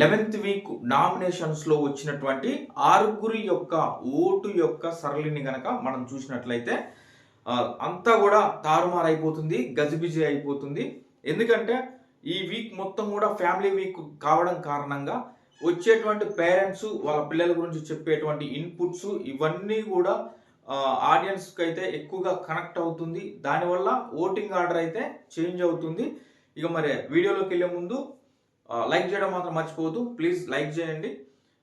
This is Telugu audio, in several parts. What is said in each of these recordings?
లెవెన్త్ వీక్ నామినేషన్స్లో వచ్చినటువంటి ఆరుగురి యొక్క ఓటు యొక్క సరళిని గనక మనం చూసినట్లయితే అంతా కూడా అయిపోతుంది గజిబిజి అయిపోతుంది. ఎందుకంటే ఈ వీక్ మొత్తం కూడా ఫ్యామిలీ వీక్ కావడం కారణంగా వచ్చేటువంటి పేరెంట్స్ వాళ్ళ పిల్లల గురించి చెప్పేటువంటి ఇన్పుట్స్ ఇవన్నీ కూడా ఆడియన్స్కి అయితే ఎక్కువగా కనెక్ట్ అవుతుంది. దానివల్ల ఓటింగ్ ఆర్డర్ అయితే చేంజ్ అవుతుంది. ఇక మరి వీడియోలోకి వెళ్ళే ముందు లైక్ చేయడం మాత్రం మర్చిపోవద్దు. ప్లీజ్ లైక్ చేయండి.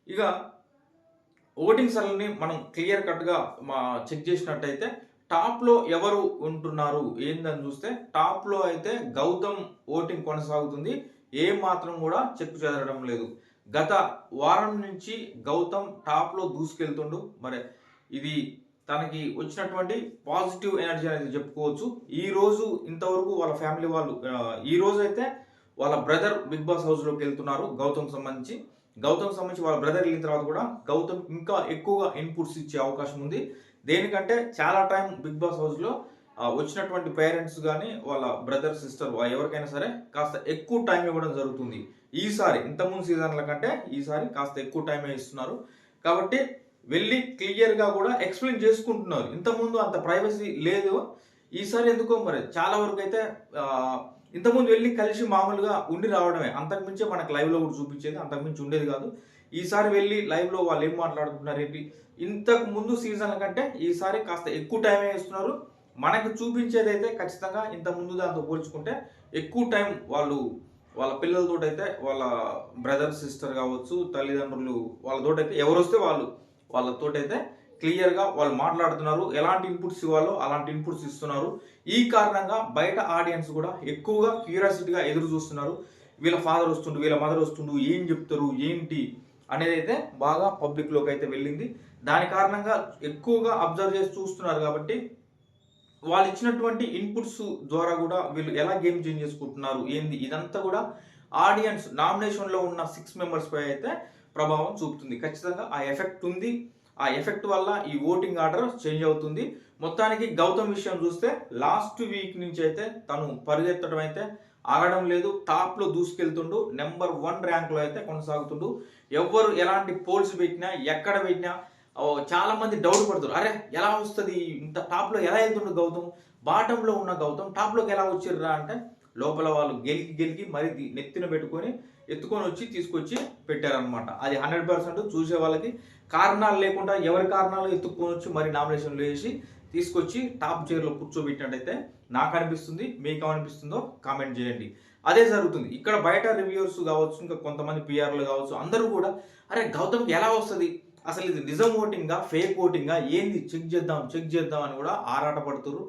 ఇక ఓటింగ్ సెల్ని మనం క్లియర్ కట్గా మా చెక్ చేసినట్టయితే టాప్లో ఎవరు ఉంటున్నారు? ఏందని చూస్తే టాప్లో అయితే గౌతమ్ ఓటింగ్ కొనసాగుతుంది. ఏ మాత్రం కూడా చెక్ చెదరడం లేదు. గత వారం నుంచి గౌతమ్ టాప్లో దూసుకెళ్తుండు. మరి ఇది తనకి వచ్చినటువంటి పాజిటివ్ ఎనర్జీ అనేది చెప్పుకోవచ్చు. ఈ రోజు ఇంతవరకు వాళ్ళ ఫ్యామిలీ వాళ్ళు ఆ, ఈ రోజు అయితే వాళ్ళ బ్రదర్ బిగ్ బాస్ హౌస్లోకి వెళ్తున్నారు గౌతమ్ సంబంధించి. గౌతమ్ సంబంధించి వాళ్ళ బ్రదర్ వెళ్ళిన తర్వాత కూడా గౌతమ్ ఇంకా ఎక్కువగా ఇన్పుట్స్ ఇచ్చే అవకాశం ఉంది. దేనికంటే చాలా టైం బిగ్ బాస్ హౌస్లో వచ్చినటువంటి పేరెంట్స్ కానీ వాళ్ళ బ్రదర్ సిస్టర్ ఎవరికైనా సరే కాస్త ఎక్కువ టైం ఇవ్వడం జరుగుతుంది. ఈసారి ఇంతకుముందు సీజన్ల కంటే ఈసారి కాస్త ఎక్కువ టైం ఇస్తున్నారు. కాబట్టి వెళ్ళి క్లియర్గా కూడా ఎక్స్ప్లెయిన్ చేసుకుంటున్నారు. ఇంతకుముందు అంత ప్రైవసీ లేదు. ఈసారి ఎందుకో మరి? చాలా వరకు అయితే ఇంతకుముందు వెళ్ళి కలిసి మామూలుగా ఉండి రావడమే. అంతకుమించే మనకు లైవ్లో కూడా చూపించేది అంతకుమించి ఉండేది కాదు. ఈసారి వెళ్ళి లైవ్లో వాళ్ళు ఏం మాట్లాడుతున్నారు ఏంటి? ఇంతకు ముందు సీజన్ల కంటే ఈసారి కాస్త ఎక్కువ టైం ఇస్తున్నారు మనకు చూపించేది అయితే ఖచ్చితంగా ఇంత ముందు దాంతో పోల్చుకుంటే ఎక్కువ టైం వాళ్ళు వాళ్ళ పిల్లలతో అయితే వాళ్ళ బ్రదర్ సిస్టర్ కావచ్చు తల్లిదండ్రులు వాళ్ళతోటైతే ఎవరు వస్తే వాళ్ళు వాళ్ళతోటైతే క్లియర్గా వాళ్ళు మాట్లాడుతున్నారు. ఎలాంటి ఇన్పుట్స్ ఇవ్వాలో అలాంటి ఇన్పుట్స్ ఇస్తున్నారు. ఈ కారణంగా బయట ఆడియన్స్ కూడా ఎక్కువగా క్యూరియాసిటీగా ఎదురు చూస్తున్నారు. వీళ్ళ ఫాదర్ వస్తుండు వీళ్ళ మదర్ వస్తుండు ఏం చెప్తారు ఏంటి అనేది అయితే బాగా పబ్లిక్లోకి అయితే వెళ్ళింది. దాని కారణంగా ఎక్కువగా అబ్జర్వ్ చేసి చూస్తున్నారు కాబట్టి వాళ్ళు ఇచ్చినటువంటి ఇన్పుట్స్ ద్వారా కూడా వీళ్ళు ఎలా గేమ్ చేంజ్ చేసుకుంటున్నారు ఏంది ఇదంతా కూడా ఆడియన్స్ నామినేషన్లో ఉన్న సిక్స్ మెంబర్స్పై అయితే ప్రభావం చూపుతుంది. ఖచ్చితంగా ఆ ఎఫెక్ట్ ఉంది. ఆ ఎఫెక్ట్ వల్ల ఈ ఓటింగ్ ఆర్డర్ చేంజ్ అవుతుంది. మొత్తానికి గౌతమ్ విషయం చూస్తే లాస్ట్ వీక్ నుంచి అయితే తను పరిగెత్తడం అయితే ఆగడం లేదు. టాప్లో దూసుకెళ్తుండు. నెంబర్ వన్ ర్యాంక్లో అయితే కొనసాగుతుండు. ఎవ్వరు ఎలాంటి పోల్స్ పెట్టినా ఎక్కడ పెట్టినా చాలామంది చాలా మంది డౌట్ పడుతున్నారు అరే ఎలా వస్తుంది? ఇంత టాప్లో ఎలా వెళ్తుండు గౌతమ్? బాటంలో ఉన్న గౌతమ్ టాప్లోకి ఎలా వచ్చిర్రా అంటే లోపల వాళ్ళు గెలికి గెలికి మరి నెత్తిన పెట్టుకొని ఎత్తుకొని వచ్చి తీసుకొచ్చి పెట్టారనమాట అది హండ్రెడ్ పర్సెంట్ చూసే వాళ్ళకి కారణాలు లేకుండా ఎవరి కారణాలు ఎత్తుకొని వచ్చి మరి నామినేషన్లు వేసి తీసుకొచ్చి టాప్ చైర్లో కూర్చోబెట్టినట్టయితే నాకు అనిపిస్తుంది మీకు అనిపిస్తుందో కామెంట్ చేయండి. అదే జరుగుతుంది. ఇక్కడ బయట రివ్యూర్స్ కావచ్చు ఇంకా కొంతమంది పిఆర్లు కావచ్చు అందరూ కూడా అరే గౌతమ్కి ఎలా వస్తుంది? అసలు ఇది నిజం ఓటింగా ఫేక్ ఓటింగా ఏంది? చెక్ చేద్దాం చెక్ చేద్దాం అని కూడా ఆరాటపడుతున్నారు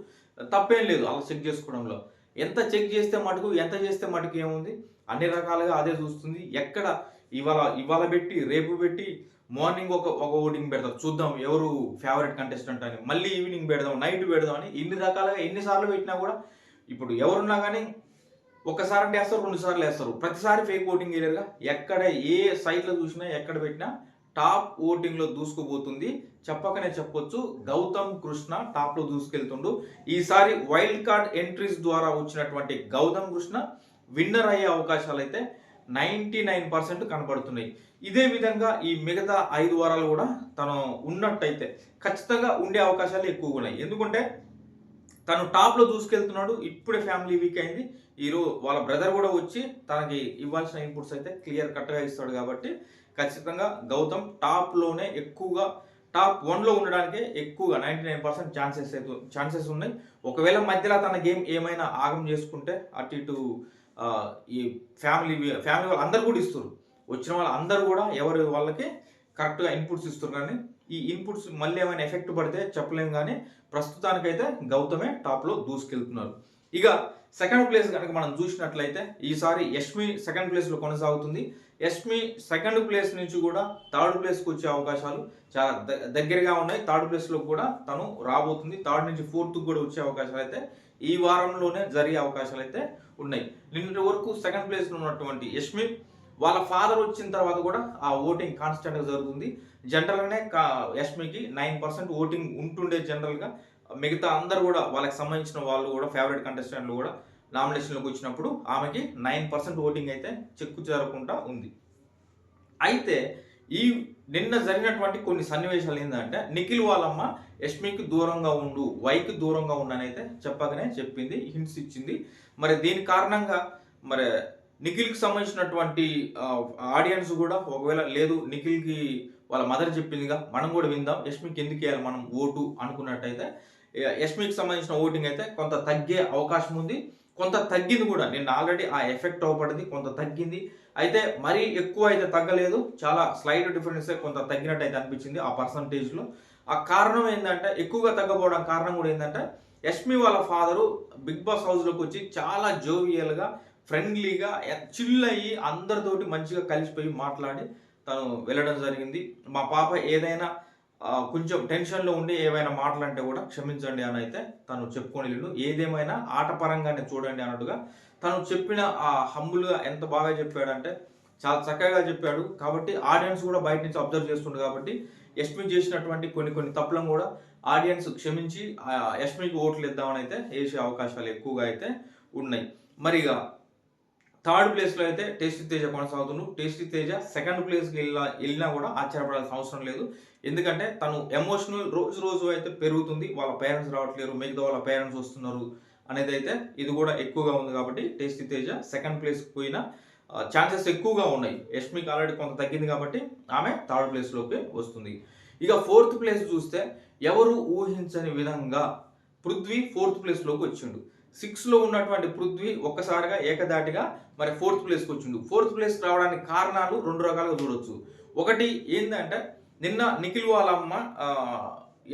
తప్పేం లేదు అలా చెక్ చేసుకోవడంలో. ఎంత చెక్ చేస్తే మటుకు ఎంత చేస్తే మటుకు ఏముంది? అన్ని రకాలుగా అదే చూస్తుంది. ఎక్కడ ఇవాళ ఇవాళ పెట్టి రేపు పెట్టి మార్నింగ్ ఒక ఒక ఓటింగ్ పెడదాం చూద్దాం ఎవరు ఫేవరెట్ కంటెస్టెంట్ అని. మళ్ళీ ఈవినింగ్ పెడదాం నైట్ పెడదాం అని ఇన్ని రకాలుగా ఎన్నిసార్లు పెట్టినా కూడా ఇప్పుడు ఎవరున్నా కానీ ఒకసారి అంటే వేస్తారు రెండు సార్లు వేస్తారు. ప్రతిసారి ఫేక్ ఓటింగ్ వేయలేరుగా. ఎక్కడ ఏ సైట్లో చూసినా ఎక్కడ పెట్టినా టాప్ ఓటింగ్లో దూసుకుపోతుంది. చెప్పకనే చెప్పొచ్చు గౌతమ్ కృష్ణ టాప్లో దూసుకెళ్తుండు. ఈసారి వైల్డ్ కార్డ్ ఎంట్రీస్ ద్వారా వచ్చినటువంటి గౌతమ్ కృష్ణ విన్నర్ అయ్యే అవకాశాలు అయితే నైంటీ నైన్ పర్సెంట్ కనబడుతున్నాయి. ఇదే విధంగా ఈ మిగతా ఐదు వారాలు కూడా తను ఉన్నట్టయితే ఖచ్చితంగా ఉండే అవకాశాలు ఎక్కువగా ఉన్నాయి. ఎందుకంటే తను టాప్లో దూసుకెళ్తున్నాడు ఇప్పుడే ఫ్యామిలీ వీక్ అయింది. ఈరోజు వాళ్ళ బ్రదర్ కూడా వచ్చి తనకి ఇవ్వాల్సిన ఇన్పుట్స్ అయితే క్లియర్ కట్గా ఇస్తాడు కాబట్టి ఖచ్చితంగా గౌతమ్ టాప్లోనే ఎక్కువగా టాప్ వన్లో ఉండడానికే ఎక్కువగా నైంటీ నైన్ పర్సెంట్ ఛాన్సెస్ అయితే ఛాన్సెస్ ఉన్నాయి. ఒకవేళ మధ్యలో తన గేమ్ ఏమైనా ఆగం చేసుకుంటే అటు ఇటు ఈ ఫ్యామిలీ ఫ్యామిలీ వాళ్ళు అందరు కూడా ఇస్తారు. వచ్చిన వాళ్ళు అందరూ కూడా ఎవరి వాళ్ళకి కరెక్ట్గా ఇన్పుట్స్ ఇస్తారు. కానీ ఈ ఇన్పుట్స్ మళ్ళీ ఏమైనా ఎఫెక్ట్ పడితే చెప్పలేం. కానీ ప్రస్తుతానికైతే గౌతమే టాప్లో దూసుకెళ్తున్నారు. ఇక సెకండ్ ప్లేస్ కనుక మనం చూసినట్లయితే ఈసారి యష్మి సెకండ్ ప్లేస్లో కొనసాగుతుంది. యష్మి సెకండ్ ప్లేస్ నుంచి కూడా థర్డ్ ప్లేస్కి వచ్చే అవకాశాలు చాలా దగ్గరగా ఉన్నాయి. థర్డ్ ప్లేస్లో కూడా తను రాబోతుంది. థర్డ్ నుంచి ఫోర్త్ కూడా వచ్చే అవకాశాలు అయితే ఈ వారంలోనే జరిగే అవకాశాలు అయితే ఉన్నాయి. నిన్నటి వరకు సెకండ్ ప్లేస్లో ఉన్నటువంటి యష్మి వాళ్ళ ఫాదర్ వచ్చిన తర్వాత కూడా ఆ ఓటింగ్ కాన్స్టెంట్గా జరుగుతుంది. జనరల్గానే కా యష్మికి నైన్ పర్సెంట్ ఓటింగ్ ఉంటుండే జనరల్గా మిగతా అందరు కూడా వాళ్ళకి సంబంధించిన వాళ్ళు కూడా ఫేవరెట్ కంటెస్టెంట్లు కూడా నామినేషన్లోకి వచ్చినప్పుడు ఆమెకి నైన్ పర్సెంట్ ఓటింగ్ అయితే చెక్కు చేరకుండా ఉంది. అయితే ఈ నిన్న జరిగినటువంటి కొన్ని సన్నివేశాలు ఏంటంటే నిఖిల్ వాళ్ళమ్మ యష్మికి దూరంగా ఉండు వైకి దూరంగా ఉండు అయితే చెప్పగానే చెప్పింది హింట్స్ ఇచ్చింది. మరి దీని కారణంగా మరి నిఖిల్కి సంబంధించినటువంటి ఆడియన్స్ కూడా ఒకవేళ లేదు నిఖిల్కి వాళ్ళ మదర్ చెప్పిందిగా మనం కూడా విందాం. యష్మికి ఎందుకు వేయాలి మనం ఓటు? అనుకున్నట్టయితే యష్మికి సంబంధించిన ఓటింగ్ అయితే కొంత తగ్గే అవకాశం ఉంది. కొంత తగ్గింది కూడా. నిన్న ఆల్రెడీ ఆ ఎఫెక్ట్ అవ్వబడింది కొంత తగ్గింది. అయితే మరీ ఎక్కువ అయితే తగ్గలేదు. చాలా స్లైడ్ డిఫరెన్స్ కొంత తగ్గినట్టు అయితే అనిపించింది ఆ పర్సంటేజ్లో. ఆ కారణం ఏంటంటే ఎక్కువగా తగ్గపోవడం కారణం కూడా ఏంటంటే యష్మి వాళ్ళ ఫాదరు బిగ్ బాస్ హౌస్లోకి వచ్చి చాలా జోవియల్గా ఫ్రెండ్లీగా చిల్ అయ్యి అందరితోటి మంచిగా కలిసిపోయి మాట్లాడి తను వెళ్ళడం జరిగింది. మా పాప ఏదైనా కొంచెం టెన్షన్లో ఉండి ఏమైనా మాటలంటే కూడా క్షమించండి అని అయితే తను చెప్పుకొని వెళ్ళిండు. ఏదేమైనా ఆటపరంగానే చూడండి అన్నట్టుగా తను చెప్పిన ఆ హంబుల్గా ఎంత బాగా చెప్పాడంటే చాలా చక్కగా చెప్పాడు. కాబట్టి ఆడియన్స్ కూడా బయట నుంచి అబ్జర్వ్ చేస్తుండు కాబట్టి యష్మి చేసినటువంటి కొన్ని కొన్ని తప్పులను కూడా ఆడియన్స్ క్షమించి యష్మికి ఓట్లు ఇద్దామని అయితే వేసే అవకాశాలు ఎక్కువగా అయితే ఉన్నాయి. మరిగా థర్డ్ ప్లేస్లో అయితే టేస్ట్ తేజ కొనసాగుతున్నాడు టేస్ట్ తేజ సెకండ్ ప్లేస్కి వెళ్ళినా వెళ్ళినా కూడా ఆశ్చర్యపడాల్సిన అవసరం లేదు. ఎందుకంటే తను ఎమోషనల్ రోజు రోజు అయితే పెరుగుతుంది. వాళ్ళ పేరెంట్స్ రావట్లేరు. మిగతా వాళ్ళ పేరెంట్స్ వస్తున్నారు అనేది అయితే ఇది కూడా ఎక్కువగా ఉంది కాబట్టి టేస్ట్ తేజ సెకండ్ ప్లేస్కి పోయిన ఛాన్సెస్ ఎక్కువగా ఉన్నాయి. యష్మికి ఆల్రెడీ కొంత తగ్గింది కాబట్టి ఆమె థర్డ్ ప్లేస్లోకి వస్తుంది. ఇక ఫోర్త్ ప్లేస్ చూస్తే ఎవరు ఊహించని విధంగా పృథ్వీ ఫోర్త్ ప్లేస్లోకి వచ్చిండు. సిక్స్లో ఉన్నటువంటి పృథ్వీ ఒక్కసారిగా ఏకదాటిగా మరి ఫోర్త్ ప్లేస్కి వచ్చిండు. ఫోర్త్ ప్లేస్ రావడానికి కారణాలు రెండు రకాలుగా చూడొచ్చు. ఒకటి ఏంటంటే నిన్న నిఖిల్ వాళ్ళమ్మ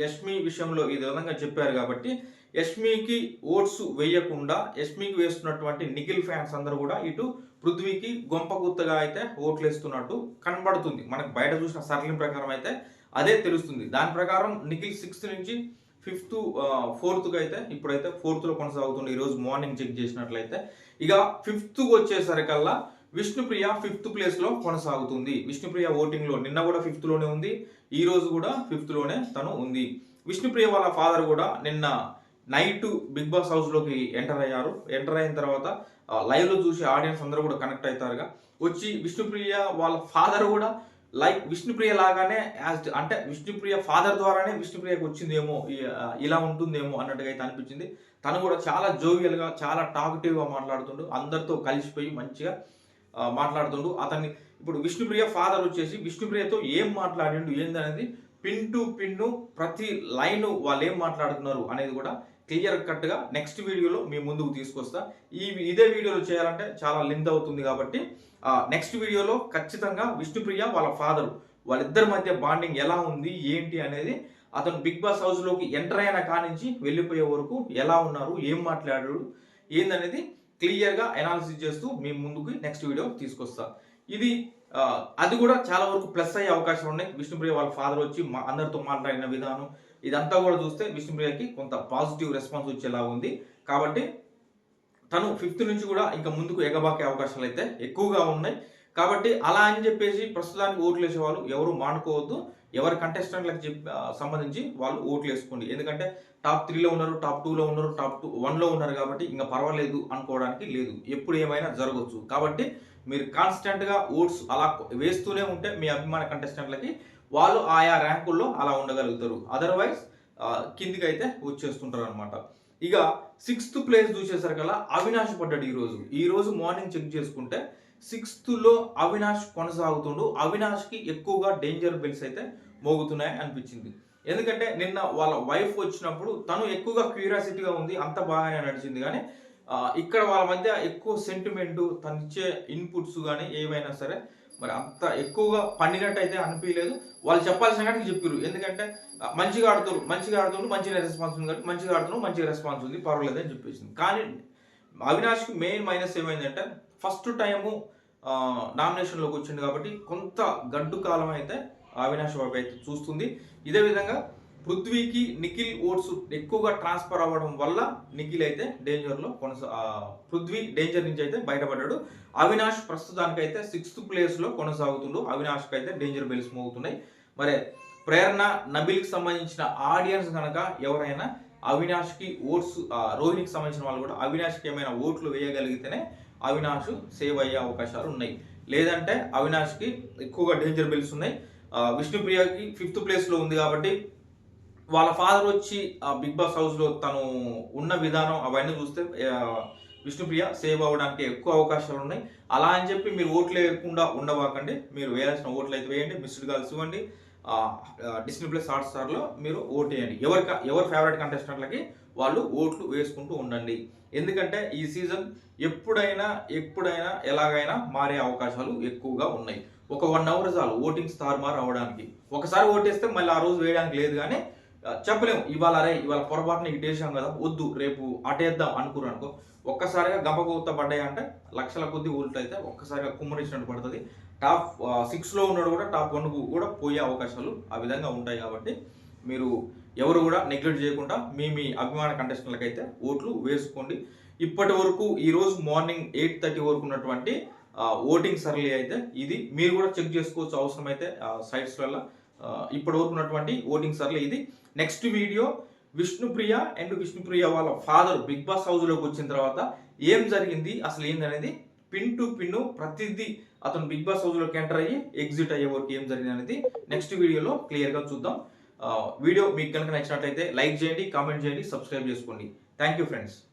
యష్మి విషయంలో ఈ విధంగా చెప్పారు కాబట్టి యష్మికి ఓట్స్ వేయకుండా యష్మికి వేస్తున్నటువంటి నిఖిల్ ఫ్యాన్స్ అందరూ కూడా ఇటు పృథ్వీకి గుంపగుత్తగా అయితే ఓట్లు వేస్తున్నట్టు కనబడుతుంది. మనకు బయట చూసిన సరళం ప్రకారం అయితే అదే తెలుస్తుంది. దాని ప్రకారం నిఖిల్ సిక్స్త్ నుంచి ఫిఫ్త్ ఫోర్త్కి అయితే ఇప్పుడైతే ఫోర్త్లో కొనసాగుతుంది. ఈరోజు మార్నింగ్ చెక్ చేసినట్లయితే ఇక ఫిఫ్త్కి వచ్చేసరికల్లా విష్ణుప్రియ ఫిఫ్త్ ప్లేస్లో కొనసాగుతుంది. విష్ణుప్రియ ఓటింగ్లో నిన్న కూడా ఫిఫ్త్లోనే ఉంది. ఈ రోజు కూడా ఫిఫ్త్లోనే తను ఉంది. విష్ణుప్రియ వాళ్ళ ఫాదర్ కూడా నిన్న నైట్ బిగ్ బాస్ హౌస్లోకి ఎంటర్ అయ్యారు. ఎంటర్ అయిన తర్వాత లైవ్లో చూసి ఆడియన్స్ అందరూ కూడా కనెక్ట్ అవుతారుగా. వచ్చి విష్ణుప్రియ వాళ్ళ ఫాదర్ కూడా లైక్ విష్ణుప్రియ లాగానే యాజ్ అంటే విష్ణుప్రియ ఫాదర్ ద్వారానే విష్ణుప్రియకి వచ్చిందేమో ఇలా ఉంటుందేమో అన్నట్టుగా అయితే అనిపించింది. తను కూడా చాలా జోవియల్గా చాలా టాకటివ్గా మాట్లాడుతుండు. అందరితో కలిసిపోయి మంచిగా మాట్లాడుతుండు. అతన్ని ఇప్పుడు విష్ణుప్రియ ఫాదర్ వచ్చేసి విష్ణుప్రియతో ఏం మాట్లాడిండు ఏందనేది పిన్ టు పిన్ను ప్రతి లైన్ వాళ్ళు ఏం మాట్లాడుతున్నారు అనేది కూడా క్లియర్ కట్గా నెక్స్ట్ వీడియోలో మీ ముందుకు తీసుకొస్తా. ఈ ఇదే వీడియోలో చేయాలంటే చాలా లెంత్ అవుతుంది కాబట్టి నెక్స్ట్ వీడియోలో ఖచ్చితంగా విష్ణుప్రియ వాళ్ళ ఫాదర్ వాళ్ళిద్దరి మధ్య బాండింగ్ ఎలా ఉంది ఏంటి అనేది అతను బిగ్ బాస్ హౌస్లోకి ఎంటర్ అయిన కానించి వెళ్ళిపోయే వరకు ఎలా ఉన్నారు ఏం మాట్లాడాడు ఏందనేది క్లియర్గా అనాలిసిస్ చేస్తూ మీ ముందుకు నెక్స్ట్ వీడియో తీసుకొస్తా. ఇది అది కూడా చాలా వరకు ప్లస్ అయ్యే అవకాశం ఉన్నాయి. విష్ణుప్రియ వాళ్ళ ఫాదర్ వచ్చి మా అందరితో మాట్లాడిన విధానం ఇదంతా కూడా చూస్తే విష్ణుప్రియకి కొంత పాజిటివ్ రెస్పాన్స్ వచ్చేలా ఉంది. కాబట్టి తను ఫిఫ్త్ నుంచి కూడా ఇంకా ముందుకు ఎగబాకే అవకాశాలు అయితే ఎక్కువగా ఉన్నాయి. కాబట్టి అలా అని చెప్పేసి ప్రస్తుతానికి ఓట్లు వేసే వాళ్ళు ఎవరు మానుకోవద్దు. ఎవరి కంటెస్టెంట్లకు చెప్పి సంబంధించి వాళ్ళు ఓట్లు వేసుకోండి. ఎందుకంటే టాప్ త్రీలో ఉన్నారు టాప్ టూలో ఉన్నారు టాప్ టూ వన్లో ఉన్నారు కాబట్టి ఇంకా పర్వాలేదు అనుకోవడానికి లేదు. ఎప్పుడు ఏమైనా జరగవచ్చు కాబట్టి మీరు కాన్స్టెంట్గా ఓట్స్ అలా వేస్తూనే ఉంటే మీ అభిమాన కంటెస్టెంట్లకి వాళ్ళు ఆయా ర్యాంకుల్లో అలా ఉండగలుగుతారు. అదర్వైజ్ కిందికి అయితే వచ్చేస్తుంటారు అనమాట ఇక సిక్స్త్ ప్లేస్ చూసేసరికల్లా అవినాష్ పడ్డాడు ఈరోజు. ఈరోజు మార్నింగ్ చెక్ చేసుకుంటే సిక్స్త్లో అవినాష్ కొనసాగుతుండు. అవినాష్కి ఎక్కువగా డేంజర్ బిల్స్ అయితే మోగుతున్నాయి అనిపించింది. ఎందుకంటే నిన్న వాళ్ళ వైఫ్ వచ్చినప్పుడు తను ఎక్కువగా క్యూరియాసిటీగా ఉంది అంత బాగానే నడిచింది. కానీ ఇక్కడ వాళ్ళ మధ్య ఎక్కువ సెంటిమెంట్ తనిచ్చే ఇచ్చే ఇన్పుట్స్ కానీ ఏమైనా సరే మరి అంత ఎక్కువగా పండినట్టు అయితే అనిపించలేదు వాళ్ళు చెప్పాల్సిన కానీ చెప్పారు ఎందుకంటే మంచిగా ఆడుతారు మంచిగా ఆడుతున్నారు మంచిగా రెస్పాన్స్ ఉంది కాబట్టి మంచిగా ఆడుతున్నారు మంచిగా రెస్పాన్స్ ఉంది పర్వాలేదు అని చెప్పేసింది. కానీ అవినాష్కి మెయిన్ మైనస్ ఏమైందంటే ఫస్ట్ టైము నామినేషన్లోకి వచ్చింది కాబట్టి కొంత గడ్డు కాలం అయితే అవినాష్ బాబు అయితే చూస్తుంది. ఇదే విధంగా పృథ్వీకి నిఖిల్ ఓట్స్ ఎక్కువగా ట్రాన్స్ఫర్ అవ్వడం వల్ల నిఖిల్ అయితే డేంజర్లో కొనసా పృథ్వీ డేంజర్ నుంచి అయితే బయటపడ్డాడు. అవినాష్ ప్రస్తుతానికైతే సిక్స్త్ ప్లేస్లో కొనసాగుతుండు. అవినాష్కి అయితే డేంజర్ బెల్స్ మోగుతున్నాయి. మరి ప్రేరణ నబిల్కి సంబంధించిన ఆడియన్స్ కనుక ఎవరైనా అవినాష్కి ఓట్స్ రోహిణికి సంబంధించిన వాళ్ళు కూడా అవినాష్కి ఏమైనా ఓట్లు వేయగలిగితేనే అవినాష్ సేవ్ అయ్యే అవకాశాలు ఉన్నాయి. లేదంటే అవినాష్కి ఎక్కువగా డేంజర్ బెల్స్ ఉన్నాయి. విష్ణుప్రియకి ఫిఫ్త్ ప్లేస్లో ఉంది కాబట్టి వాళ్ళ ఫాదర్ వచ్చి ఆ బిగ్ బాస్ హౌస్లో తను ఉన్న విధానం అవన్నీ చూస్తే విష్ణుప్రియ సేవ్ అవ్వడానికి ఎక్కువ అవకాశాలు ఉన్నాయి. అలా అని చెప్పి మీరు ఓట్లు వేయకుండా ఉండబాకండి. మీరు వేయాల్సిన ఓట్లు అయితే వేయండి. మిస్డ్ కాల్స్ ఇవ్వండి. డిస్నీ ప్లస్ హాట్ స్టార్లో మీరు ఓట్ వేయండి. ఎవరి ఎవరి ఫేవరెట్ కంటెస్టెంట్లకి వాళ్ళు ఓట్లు వేసుకుంటూ ఉండండి. ఎందుకంటే ఈ సీజన్ ఎప్పుడైనా ఎప్పుడైనా ఎలాగైనా మారే అవకాశాలు ఎక్కువగా ఉన్నాయి. ఒక వన్ అవర్ చాలు ఓటింగ్ స్టార్ మార్ అవ్వడానికి. ఒకసారి ఓటేస్తే మళ్ళీ ఆ రోజు వేయడానికి లేదు కానీ చెప్పలేము. ఇవాళ అరే ఇవాళ పొరపాటున ఇటు వేసాం కదా వద్దు రేపు అటేద్దాం అనుకున్నాను అనుకో. ఒక్కసారిగా గంపకూత పడ్డాయి అంటే లక్షల కొద్ది ఓట్లు అయితే ఒక్కసారిగా కుమ్మరించినట్టు పడుతుంది. టాప్ సిక్స్లో ఉన్నాడు కూడా టాప్ వన్కు కూడా పోయే అవకాశాలు ఆ విధంగా ఉంటాయి కాబట్టి మీరు ఎవరు కూడా నెగ్లెక్ట్ చేయకుండా మీ మీ అభిమాన కంటెస్టెంట్లకు అయితే ఓట్లు వేసుకోండి. ఇప్పటి వరకు ఈరోజు మార్నింగ్ ఎయిట్ థర్టీ వరకు ఉన్నటువంటి ఓటింగ్ సర్లీ అయితే ఇది మీరు కూడా చెక్ చేసుకోవచ్చు అవసరమైతే సైట్స్ ఇప్పటి వరకు ఉన్నటువంటి ఓటింగ్ సర్లే ఇది. Next video Vishnupriya and Vishnupriya వాళ్ళ ఫాదర్ బిగ్ బాస్ హౌస్లోకి వచ్చిన తర్వాత ఏం జరిగింది? అసలు ఏందనేది? పిన్ టు పిన్ ప్రతిదీ అతను బిగ్ బాస్ హౌస్లోకి ఎంటర్ అయ్యి ఎగ్జిట్ అయ్యే వరకు ఏం జరిగింది అనేది నెక్స్ట్ వీడియోలో క్లియర్గా చూద్దాం. వీడియో మీకు కనుక నచ్చినట్లయితే లైక్ చేయండి కామెంట్ చేయండి సబ్స్క్రైబ్ చేసుకోండి. Thank you friends